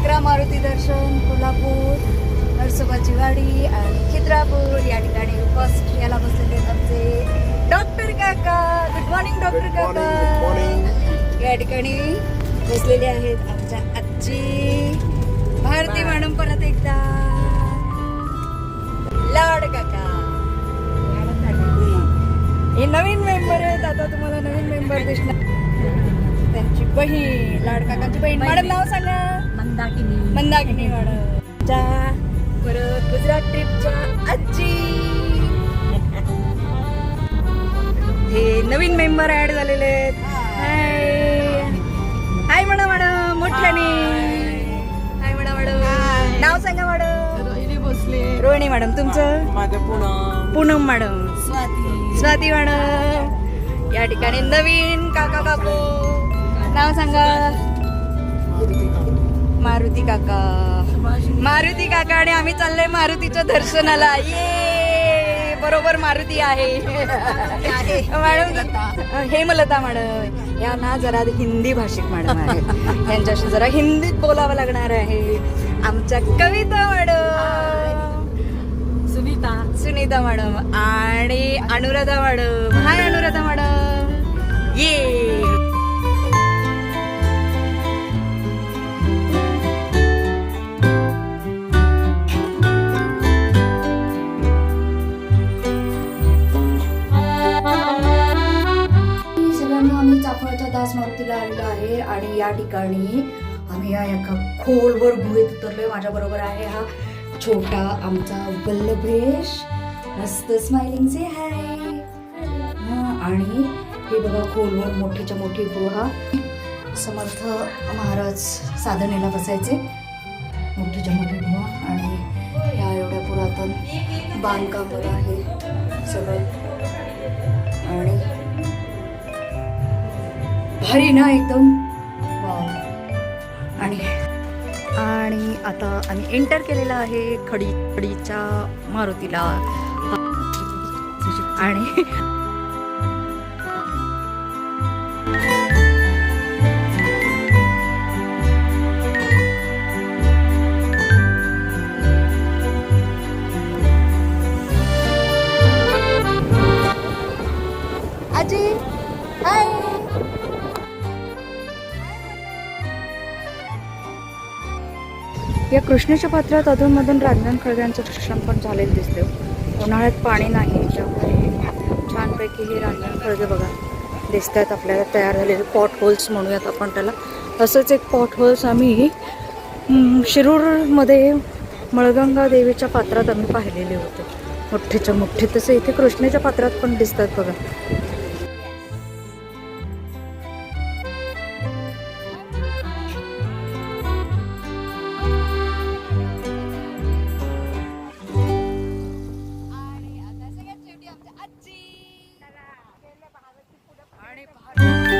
अकरा मारुती दर्शन कोल्हापूर नरसोबाची वाडी आणि खिद्रापूर. या ठिकाणी फर्स्ट याला बसलेले आहेत आमचे डॉक्टर काका. गुड मॉर्निंग डॉक्टर काका. या ठिकाणी बसलेले आहेत आमच्या आजी. भारती मॅडम परत एकदा. लाड काका. हे नवीन मेंबर आहेत. आता तुम्हाला नवीन मेंबर दिसणार. त्यांची बहीण लाड काकांची बहीण. मॅडम नाव सांगा. मंदाकिनी. मंदाकिनी मॅडम च्या परत गुजरात ट्रिपच्या आजी. हे नवीन मेंबर ऍड झालेले आहेत. हाय हाय म्हणा मॅडम मोठ्याने. हाय म्हणा मॅडम नाव सांगा मॅडम. रोहिणी भोसले. रोहिणी मॅडम तुमचं? माझं पुणे पूनम मॅडम. स्वाती. स्वाती मॅडम. या ठिकाणी नवीन काका काकू. नाव सांगा. मारुती काका. मारुती काका आणि आम्ही चाललोय मारुतीच्या दर्शनाला. ये! बरोबर मारुती आहे. Madam Hemlata madam. या ना जरा हिंदी भाषिक मॅडम आहे. यांच्याशी जरा हिंदीत बोलावं लागणार आहे. आमच्या कविता मॅडम. सुनीता. सुनीता मॅडम आणि Anuradha madam. Hi Anuradha madam. ये! चाफळच्या मारुतीला आलेलो आहे आणि या ठिकाणी आम्ही या एका खोलवर गुहेत उतरलोय. माझ्या बरोबर आहे हा छोटा आमचा वल्लभेश. मस्त स्माइलिंग से हाय आणि हे बघा खोलवर मोठीच्या मोठी गुहा. समर्थ महाराज साधनेला बसायचे. मोठीच्या मोठी गुहा आणि ह्या एवढ्या पुरातन बांधकामावर आहे सगळं. भारी ना एकदम? आणि आणि आता आम्ही एंटर केलेला आहे खडी खडीच्या मारुतीला. आणि या कृष्णेच्या पात्रात अधूनमधून रांजण खळग्यांचं शिक्षण पण झालेलं दिसते उन्हाळ्यात पाणी नाही त्यामुळे छानपैकी हे रांजण खळगे बघा दिसत आहेत आपल्याला तयार झालेले पॉट होल्स म्हणूयात आपण त्याला. असंच एक पॉट होल्स आम्ही शिरूरमध्ये मळगंगा देवीच्या पात्रात आम्ही पाहिलेले होते. मोठेच्या मोठे तसे इथे कृष्णेच्या पात्रात पण दिसतात बघा. পাহাড়ে